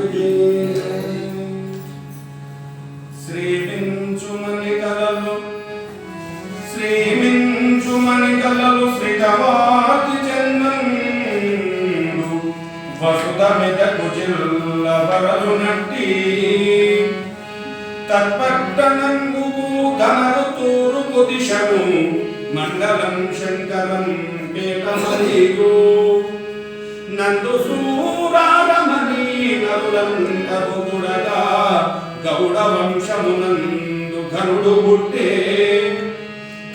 మాతకి శ్రీమించుమని కలలు శ్రీమించుమని కలలు శ్రీతవాతి చందండు వసుత మెదకు జిల్ల వరలు నట్టి తత్పట్టనంగుకు ధనరు తూరుపు దిశను మండలం శంకరం పేటమరియు నందు సూరారమణి గౌడ వంశమునందు ఘనుడు పుట్టే.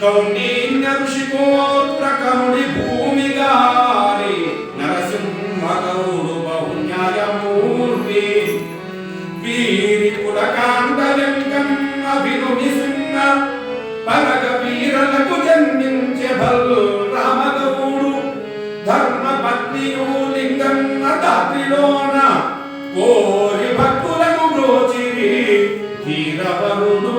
కౌండిన్య ఋషికోత్ర కరుడి భూమిగారి నరసింహ గౌడు బహున్యాయమూర్తి వీరి పులకాంతలింగం అభినుని సింహ పరగ వీరలకు జన్మించే భల్లు రామగౌడు. ధర్మ పత్నియు లింగం దాత్రిలోన కోరి ధీరవరుడు.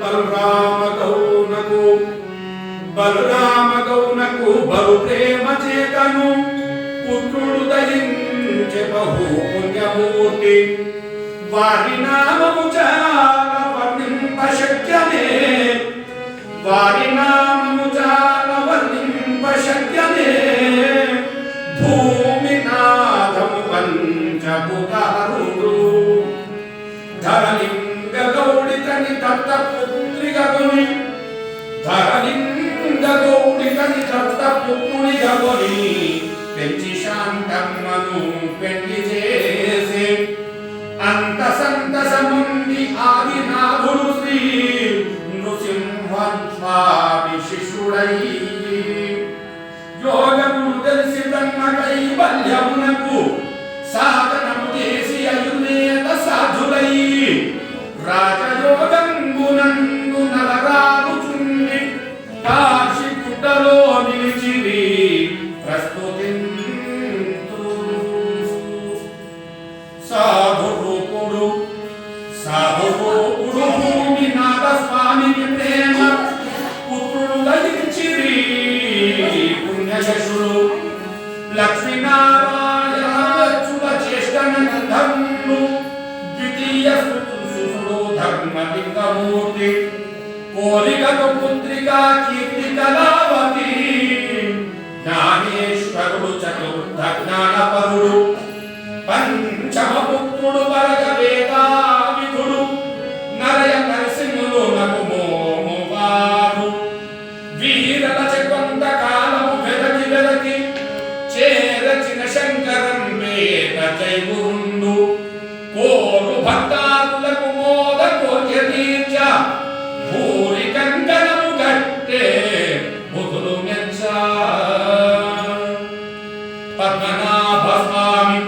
బలరామ గౌనకు బలరామ గౌనకు బలు ప్రేమ చేతను పుత్రుడు దయించే బహు పుణ్యమూర్తి వారి నామము చాలా వర్ణింప శక్యమే వారి నామము చాలా వర్ణింప శక్యమే భూమి నాథము పంచభూతారుడు ధరలింగ గౌడితని దత్త పుత్రిగా ధరలింగ గౌడితని దత్త పుత్రునిగా పెంచి శాంతమ్మను పెళ్ళి చేసి అంత సంతసముంది శ్రీ స్వామి శిష్యుడై రూపుడు సాధు భూమి నాథ స్వామికి ప్రేమ పుత్రుడు ద్వితీయ సుతుడు కోరికకు పుత్రిక కీర్తి కళావతి. జ్ఞానేశ్వరుడు చతుర్థ జ్ఞానపరుడు. కోరు భక్తాదులకు మోద కోర్య తీర్చ భూరి కంకణము కట్టే ముదులు మెచ్చ. పద్మనాభ స్వామి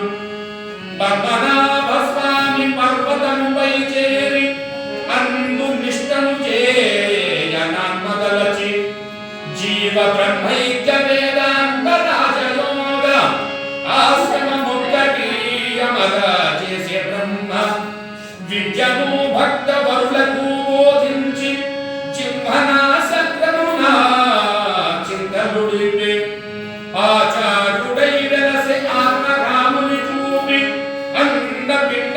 పద్మనాభ స్వామి పర్వతముపై చేరి అందు నిష్టను చేయనాన్మదలచి జీవ బ్రహ్మైక్యమే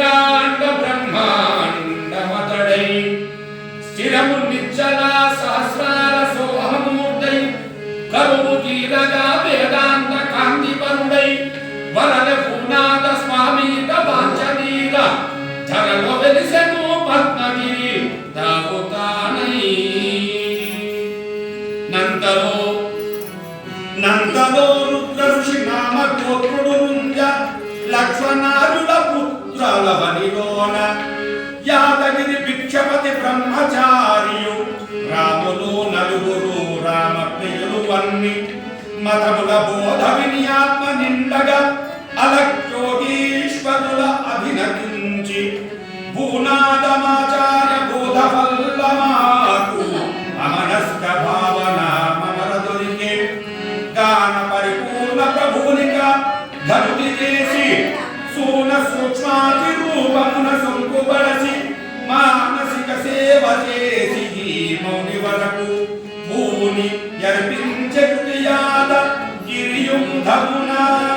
అండ బ్రహ్మాండమతడై స్థిరము నిచ్చల సహస్రార సోహమూర్తై కరువు తీరగా వేదాంత కాంతి పరుడై వరద పూనాథ స్వామి వాంఛనీయ ధరలో వెలిసెను పద్మగిరి దాగుతానై. నంతలో నందలో రుద్ర ఋషి నామ గోత్రుడు రుంజ లక్ష్మణారుల రామప్రియులు మతముల బోధ వినియాత్మ నిండగా అలక్యోగీశ్వరుల అభినకించి భూనాదమాచార Dagunar.